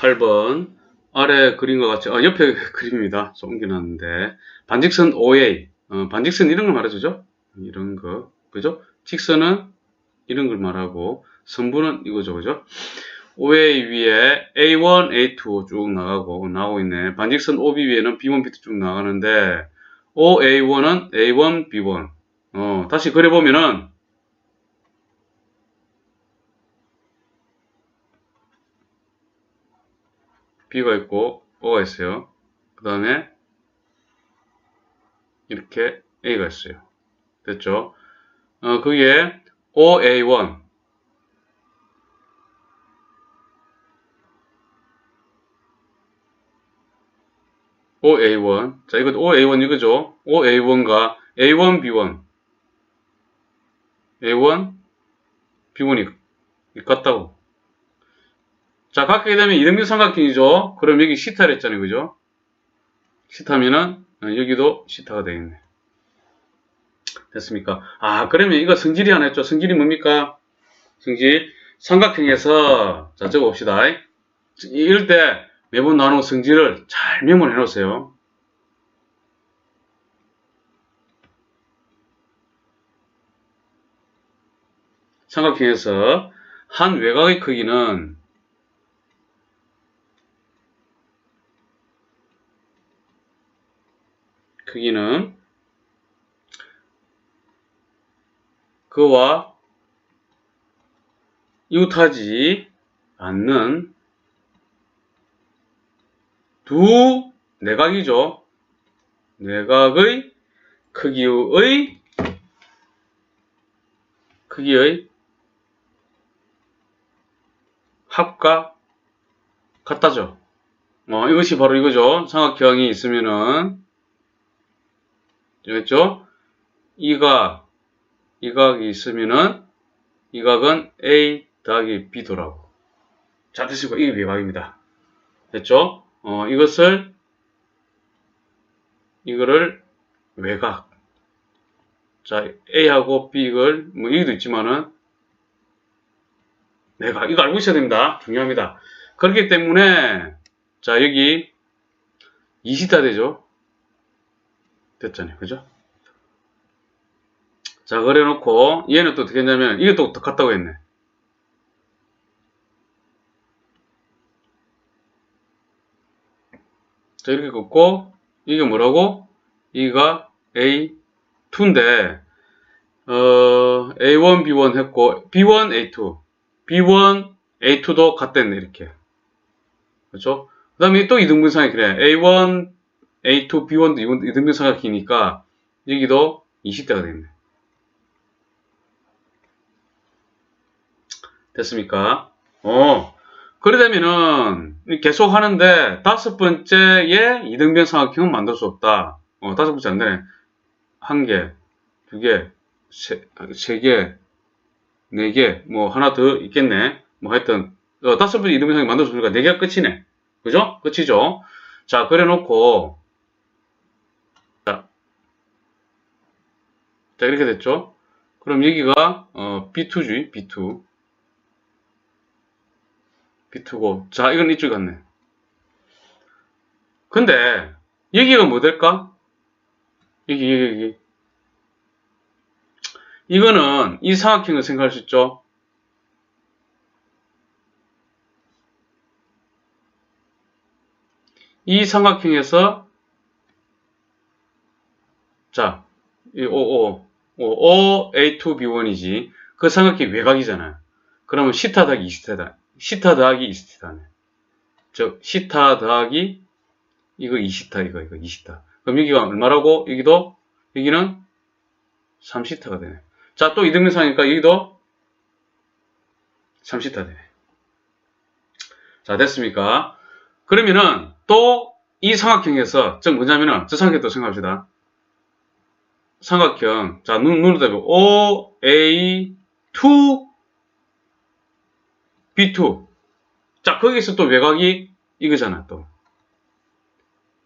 8번 아래 그림과 같이 아, 옆에 그림입니다. 좀 옮겨놨는데 반직선 OA 어, 반직선 이런 걸 말해주죠. 이런 거 그죠? 직선은 이런 걸 말하고 선분은 이거죠. 그죠? OA 위에 A1, A2 쭉 나가고 나오고 있네. 반직선 OB 위에는 B1, B2 쭉 나가는데 OA1은 A1, B1 어, 다시 그려보면은 B가 있고 O가 있어요. 그 다음에 이렇게 A가 있어요. 됐죠? 어, 그게 OA1 OA1 자 이거 OA1 이거죠? OA1과 A1, B1 A1, B1이 같다고 자, 갖게 되면 이등변 삼각형이죠. 그럼 여기 시타를 했잖아요. 그죠? 시타면은 어, 여기도 시타가 되겠네. 됐습니까? 아, 그러면 이거 성질이 하나 했죠. 성질이 뭡니까? 성질. 삼각형에서 자, 적어 봅시다. 이럴 때 매번 나누는 성질을 잘 메모해 놓으세요. 삼각형에서 한 외곽의 크기는 크기는 그와 이웃하지 않는 두 내각이죠. 내각의 크기의 크기의 합과 같다죠. 어, 이것이 바로 이거죠. 삼각형이 있으면은 됐죠? 이각, 이각이 있으면은 이 각은 A 더하기 B도라고. 자, 드시고 이게 외곽입니다. 됐죠? 어, 이것을 이거를 외곽. 자, A하고 B 이걸 뭐 여기도 있지만은 내각 이거 알고 있어야 됩니다. 중요합니다. 그렇기 때문에 자, 여기 2시타 되죠? 됐잖아요. 그죠? 자, 그래 놓고, 얘는 또 어떻게 했냐면, 이게 또 같다고 했네. 자, 이렇게 긋고, 이게 뭐라고? 이가 A2인데, 어, A1, B1 했고, B1, A2. B1, A2도 같댔네, 이렇게. 그렇죠? 그 다음에 또 이등분상이 그래. A1, A2, B1도 이등변 삼각형이니까 여기도 20대가 되겠네. 됐습니까? 어. 그러다면은 계속 하는데 다섯 번째에 이등변 삼각형은 만들 수 없다. 어, 다섯 번째 안 되네. 한 개, 두 개, 세, 세 개, 네 개, 뭐 하나 더 있겠네. 뭐 하여튼 어, 다섯 번째 이등변 삼각형 만들 수 없으니까 네 개가 끝이네. 그죠? 끝이죠? 자, 그래 놓고 자, 이렇게 됐죠? 그럼 여기가 어, B2지, B2. B2고. 자, 이건 이쪽 같네. 근데 여기가 뭐 될까? 여기, 여기, 여기. 이거는 이 삼각형을 생각할 수 있죠? 이 삼각형에서 자, 이 O, O, O, A2B1이지. 그 삼각형이 외곽이잖아요. 그러면 시타 더하기 2시타 다. 시타 더하기 2시타네. 즉, 시타 더하기 이거 2시타, 이거, 이거 2시타. 그럼 여기가 얼마라고? 여기도, 여기는 3시타가 되네. 자, 또 이등변상이니까 여기도 3시타 되네. 자, 됐습니까? 그러면은 또 이 삼각형에서, 즉 뭐냐면은, 저 삼각형 또 생각합시다. 삼각형. 자, 눈, 눈으로 대고 O, A, 2, B2. 자, 거기서 또 외곽이 이거잖아, 또.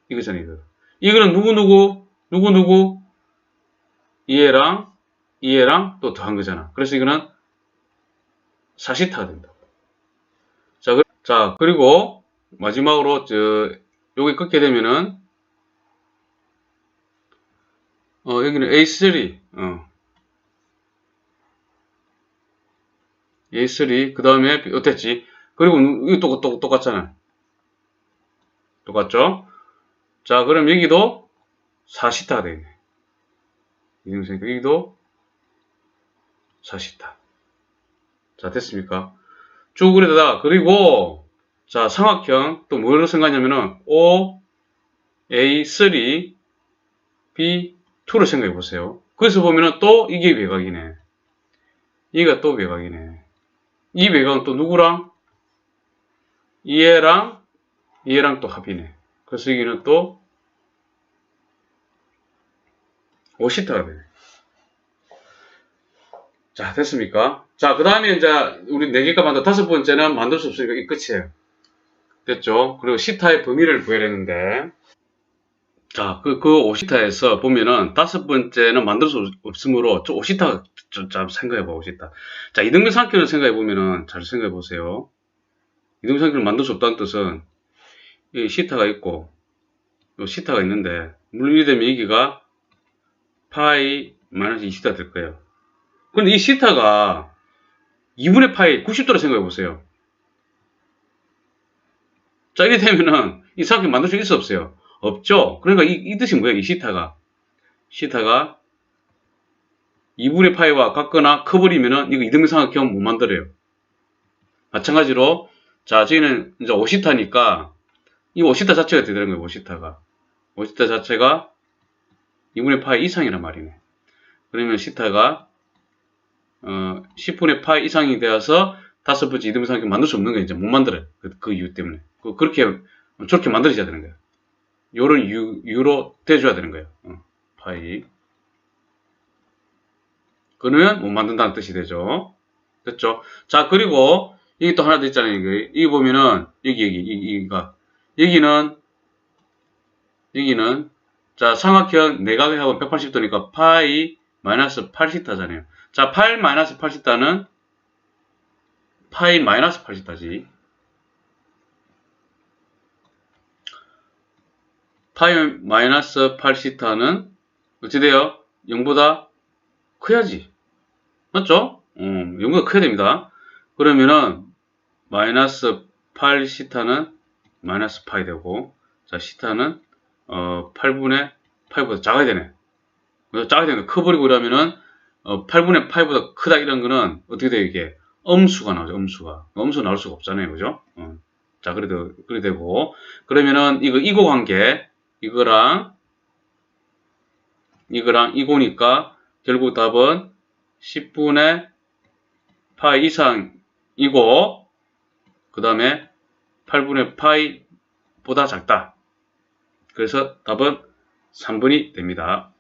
이거잖아, 이거. 이거는 누구누구, 누구누구, 이해랑, 이해랑 또 더한 거잖아. 그래서 이거는 사시타가 된다. 자, 그, 자, 그리고, 마지막으로 저 여기 끊게 되면은 어 여기는 A3 어. A3 그 다음에 어땠지? 그리고 이거 또, 또 똑같잖아. 똑같죠? 자 그럼 여기도 4시타가 되겠네 이동생니까 여기도 4시타. 자 됐습니까? 쭉 그려다가 그리고 자 삼각형 또 뭐로 생각하냐면은 O A3 B2로 생각해 보세요. 그래서 보면은 또 이게 외곽이네. 이가 또 외곽이네. 이 외곽은 또 누구랑? 얘랑 얘랑 또 합이네. 그래서 여기는 또 5시타가 되네. 자, 됐습니까? 자, 그 다음에 이제 우리 4개가 만든 다섯 번째는 만들 수 없으니까 이 끝이에요. 됐죠? 그리고 시타의 범위를 구해야 되는데, 자, 그, 그 5시타에서 보면은 다섯 번째는 만들 수 없으므로 저 5시타 좀, 좀 생각해봐, 5시타. 자, 이등변 삼각형을 생각해보면은 잘 생각해보세요. 이등변 삼각형을 만들 수 없다는 뜻은 이 시타가 있고, 요 시타가 있는데, 물론 이렇게 되면 여기가 파이 마이너스 2시타 될 거예요. 근데 이 시타가 2분의 파이 90도로 생각해 보세요. 자, 이렇게 되면은 이 삼각형 만들 수 있어 없어요? 없죠? 그러니까 이, 이 뜻이 뭐예요? 이 시타가. 시타가 2분의 파이와 같거나 커버리면은 이거 이등변 삼각형 못 만들어요. 마찬가지로 자, 저희는 이제 5시타니까 이 5시타 자체가 되는 거예요. 5시타가. 5시타 자체가 2분의 파이 이상이란 말이네. 그러면 시타가 어, 10분의 파이 이상이 되어서 다섯 번째 이등분 삼각형 만들 수 없는 거 이제 못 만들어요. 그, 그 이유 때문에. 그, 그렇게, 저렇게 만들어져야 되는 거예요. 요런 이유, 이유로 돼줘야 되는 거예요. 어, 파이. 그러면 못 만든다는 뜻이 되죠. 됐죠? 자, 그리고, 여기 또 하나 더 있잖아요. 여기, 여기 보면은, 여기, 여기, 여기가. 여기는, 여기는, 자, 삼각형 내각의 합은 180도니까 파이 마이너스 80타잖아요. 자, 8 마이너스 80다는 파이 마이너스 80다지. 파이 마이너스 80타는 어찌 돼요? 0보다 커야지. 맞죠? 음, 0보다 커야 됩니다. 그러면은 마이너스 8시타는 마이너스 파이 되고 자 시타는 어 8분의 파이보다 작아야 되네. 작아야 되는 거 커버리고 이러면은 어, 8분의 8보다 크다 이런 거는 어떻게 돼요 이게 음수가 나오죠 음수가 음수 나올 수가 없잖아요 그죠 어. 자 그래도 그래 되고 그러면은 이거 이고 관계 이거랑 이거랑 이고니까 결국 답은 10분의 파이 이상이고 그 다음에 8분의 파이보다 작다. 그래서 답은 3분이 됩니다